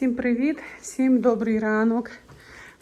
Всім привіт, всім добрий ранок.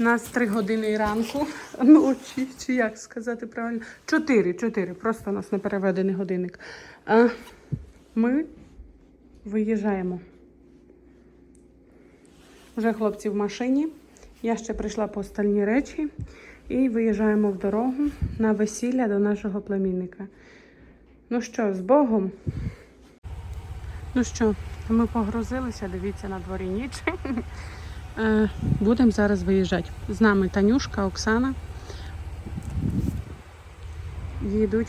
У нас 3 години ранку, ночі, чи як сказати правильно? 4, 4, просто у нас не переведений годинник. А ми виїжджаємо. Вже хлопці в машині. Я ще прийшла по остальні речі і виїжджаємо в дорогу на весілля до нашого племінника. Ну що, з Богом? Ну що, ми погрузилися, дивіться, на дворі ніч. Е, Будемо зараз виїжджати. З нами Танюшка, Оксана. Їдуть.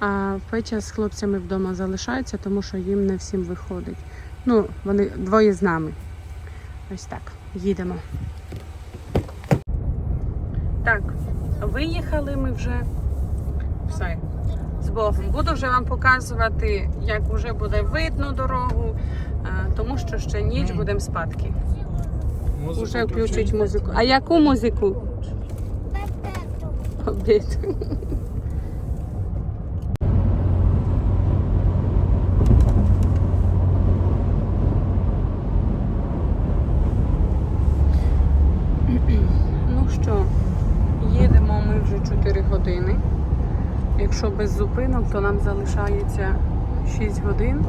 А Петя з хлопцями вдома залишається, тому що їм не всім виходить. Ну, вони двоє з нами. Ось так, їдемо. Так, виїхали ми вже. Все. З Богом. Буду вже вам показувати, як вже буде видно дорогу, е, тому що ще ніч будемо спадки. Музику Уже включить включить. музику. А яку музику? Обід. Ну що, їдемо ми вже 4 години. Якщо без зупинок, то нам залишається 6 годин,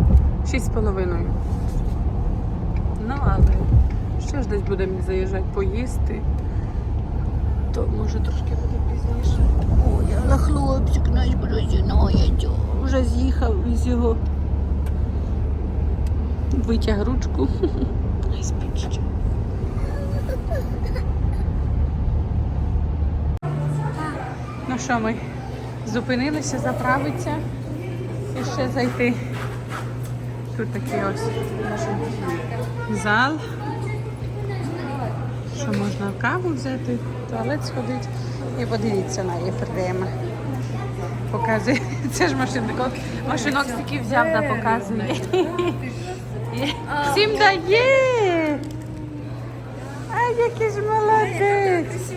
6 з половиною. Ну, але ще ж десь будемо заїжджати поїсти, то може трошки буде пізніше. Ой, але хлопчик наш брозінує. Вже з'їхав із його. Витяг ручку. Ай, спить. Ну що ми зупинилися заправитися і ще зайти. Тут такий ось зал. Що можна каву взяти, в туалет сходити і подивіться на її прямо. Показує. Це ж машинок. Машинок стільки взяв да показує. Всім дає. А який ж молодець.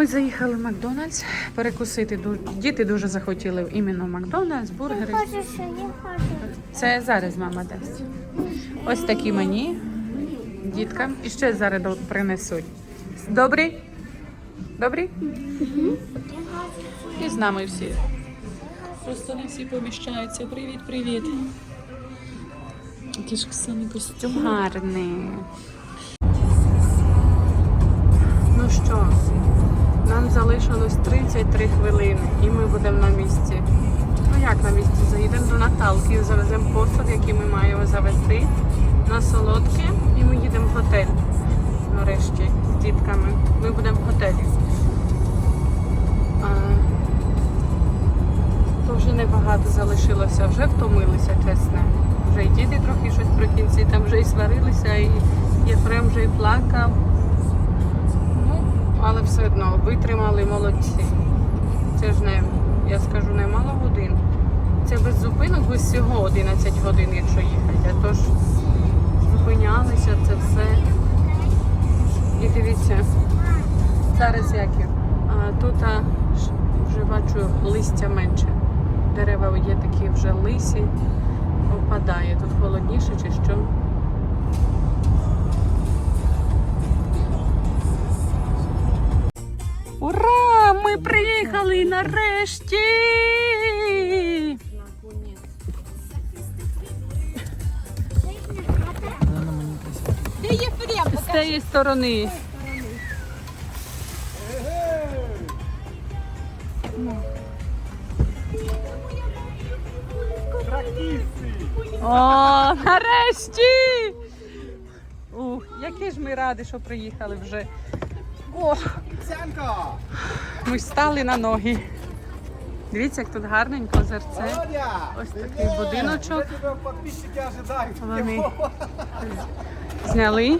Ми заїхали в Макдональдс перекусити. Діти дуже захотіли іменно Макдональдс, бургери. Це зараз мама дасть. Ось такі мені діткам. І ще зараз принесуть. Добрий? Добрий? І з нами всі. Просто не всі поміщаються. Привіт, привіт. Який ж самий костюм гарний. Заїдемо завеземо посуд, який ми маємо завести на солодке, і ми їдемо в готель. Нарешті з дітками. Ми будемо в готелі. А, вже небагато залишилося, вже втомилися, чесно. Вже і діти трохи щось при кінці, там вже і сварилися, і Єфрем вже і плакав. Ну, але все одно витримали молодці. Це ж не, я скажу, не мало годин. Це без зупинок, без всього 11 годин, якщо їхати. А то ж зупинялися, це все. І дивіться, зараз як. А, тут а, вже бачу листя менше. Дерева є такі вже лисі, опадає. Тут холодніше чи що. Ура! Ми приїхали нарешті! З цієї сторони. О, нарешті! Ух, які ж ми раді, що приїхали вже. Ми стали на ноги. Дивіться, як тут гарненько озерце. Ось такий будиночок. Вони зняли.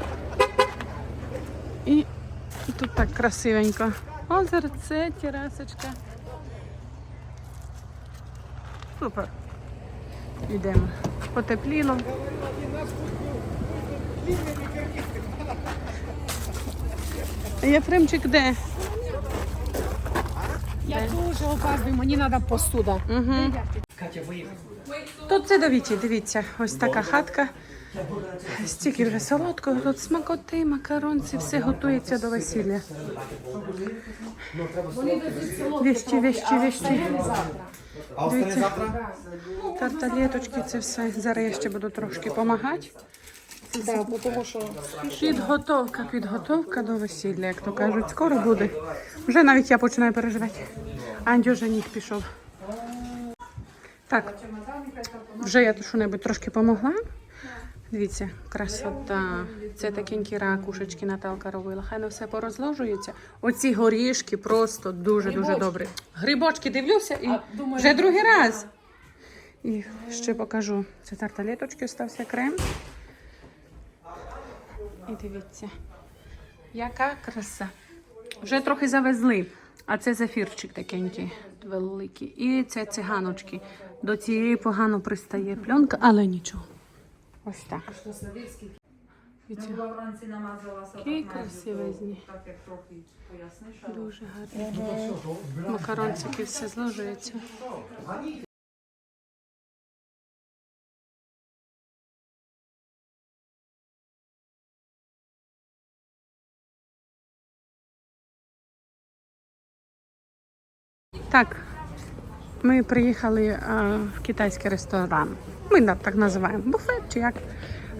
І тут так красивенько. Озерце, терасочка. Супер. Йдемо. Потепліло. Єфремчик де? Я дуже опаздую, мені треба посуда. Угу. Тут це дивіться, дивіться, ось така хатка. Стільки вже солодкого, тут смакоти, макаронці, все готується до весілля. Вещі, вещі, вещі. А Дивіться. Тарталеточки, це все. Зараз я ще буду трошки допомагати. Да, тому що Підготовка, підготовка до весілля, як то кажуть, скоро буде. Вже навіть я починаю переживати. Андю вже ніг пішов. Так, вже я що-небудь трошки помогла. Дивіться, красота. Це такенькі ракушечки Наталка робила. Хай не все порозложується. Оці горішки просто дуже-дуже добрі. Грибочки дивлюся і вже другий раз. І ще покажу. Це тарталеточки, остався крем. І дивіться, яка краса. Вже трохи завезли. А це зафірчик такенький, великий. І це циганочки. До цієї погано пристає пленка, але нічого. Ось так. Була вранці намазалася Які так красивезні. так як трохи поясниш, Дуже гарно. Макарончики все зложується. Так, ми приїхали а, в китайський ресторан. Ми так називаємо буфет чи як.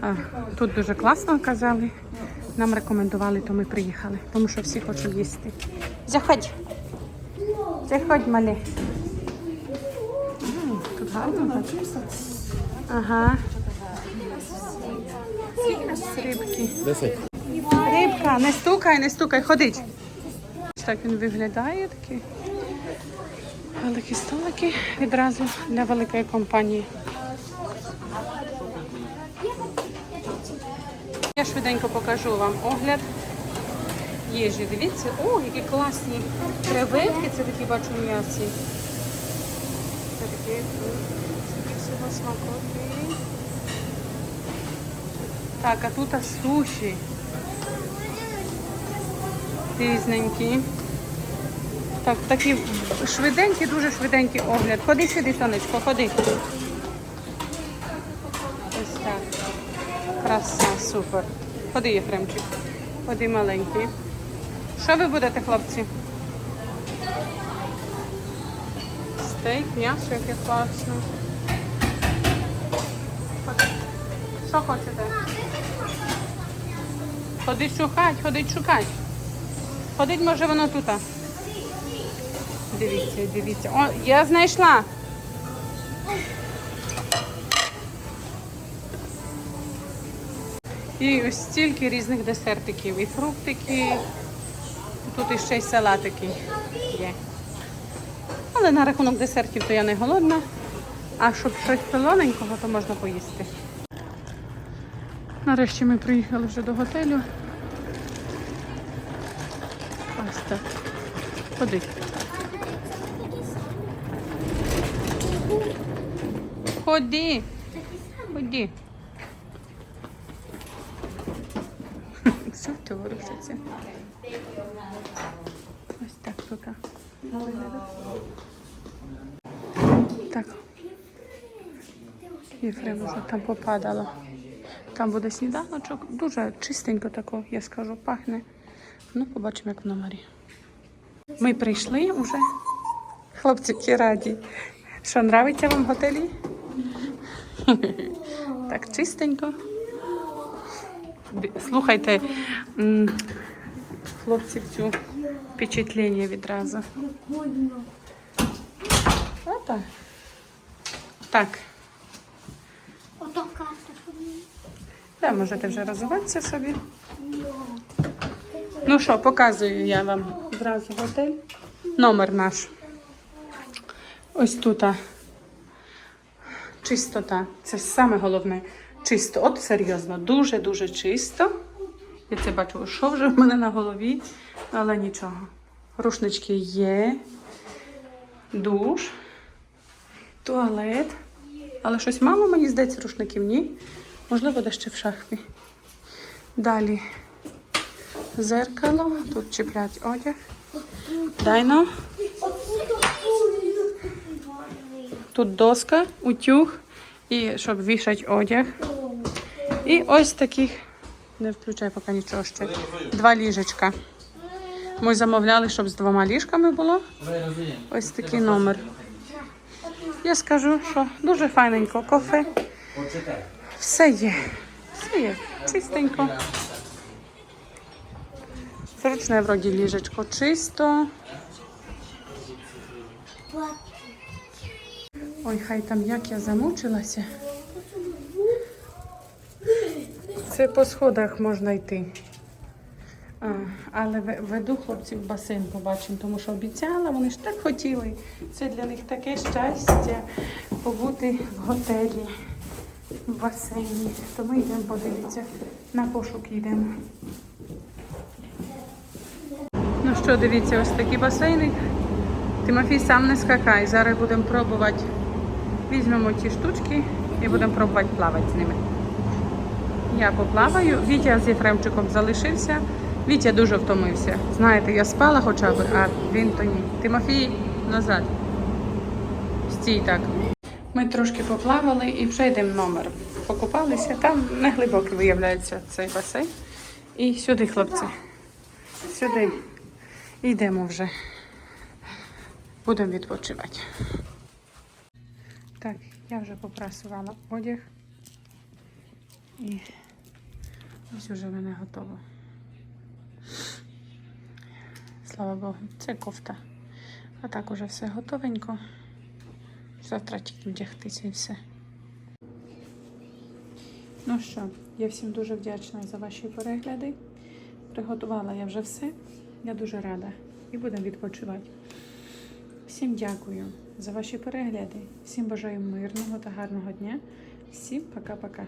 А, тут дуже класно казали. Нам рекомендували, то ми приїхали, тому що всі хочуть їсти. Заходь. Заходь, мале. М, Тут гарно. Ага. Рибки? Рибка, не стукай, не стукай, ходить. Так він виглядає такий. Великі столики відразу для великої компанії. Я швиденько покажу вам огляд їжі. Дивіться, о, які класні креветки, це такі бачу м'ясі. Це такі всього смакоти. Так, а тут суші. Різненькі. Так, такі швиденькі, дуже швиденький огляд. Ходи сюди, сонечко, ходи. Ось так. Краса, супер. Ходи, Єфремчик. Ходи маленький. Що ви будете, хлопці? Стейк, м'ясо, яке класно. Що хочете? Ходить шукать, ходить шукать. Ходить, може, воно тут. Дивіться, дивіться. О, я знайшла. І ось стільки різних десертиків. І фруктики. Тут іще й салатики є. Але на рахунок десертів то я не голодна. А щоб щось солоненького, то можна поїсти. Нарешті ми приїхали вже до готелю. Ось так. Ходи. Ходи. Ходи. Все ти ворушиться. Ось так тут. Так. Єфрем вже там попадало. Там буде сніданочок. Дуже чистенько тако, я скажу, пахне. Ну, побачимо, як в номері. Ми прийшли вже. Хлопчики раді. Що, нравиться вам в готелі? Так, чистенько. Слухайте, хлопців цю впечатлення відразу. Так. Ото карта. Да, можете вже розвиватися собі. Ну що, показую я вам зразу готель. Номер наш. Ось тут. Чистота. Це саме головне. Чисто. От серйозно, дуже-дуже чисто. Я це бачу, що вже в мене на голові, але нічого. Рушнички є, душ, туалет. Але щось мало, мені здається, рушників ні. Можливо, де ще в шахті. Далі зеркало, тут чіплять одяг. Дайно. Тут доска, утюг і щоб вішати одяг. І ось таких, не включай поки нічого ще. Два ліжечка. Ми замовляли, щоб з двома ліжками було. Ось такий номер. Я скажу, що дуже файненько кафе. Все є. Все є. Чистенько. Зручне вроді ліжечко чисто. Ой, хай там як я замучилася. Це по сходах можна йти. А, але веду хлопців в басейн побачимо, тому що обіцяла, вони ж так хотіли. Це для них таке щастя побути в готелі, в басейні. То ми йдемо подивитися, на пошук йдемо. Ну що, дивіться, ось такі басейни. Тимофій сам не скакай. Зараз будемо пробувати. Візьмемо ті штучки і будемо пробувати плавати з ними. Я поплаваю. Вітя з Єфремчиком залишився. Вітя дуже втомився. Знаєте, я спала хоча б, а він то ні. Тимофій назад. Стій так. Ми трошки поплавали і вже йдемо номер. Покупалися. Там не глибокий виявляється цей басейн. І сюди, хлопці. Сюди. Йдемо вже. Будемо відпочивати. Так, я вже попрасувала одяг. І ось уже мене готово. Слава Богу, це кофта. А так уже все готовенько. Завтра тільки вдягтися і все. Ну що, я всім дуже вдячна за ваші перегляди. Приготувала я вже все. Я дуже рада. І будемо відпочивати. Всім дякую за ваші перегляди. Всім бажаю мирного та гарного дня. Всім пока-пока.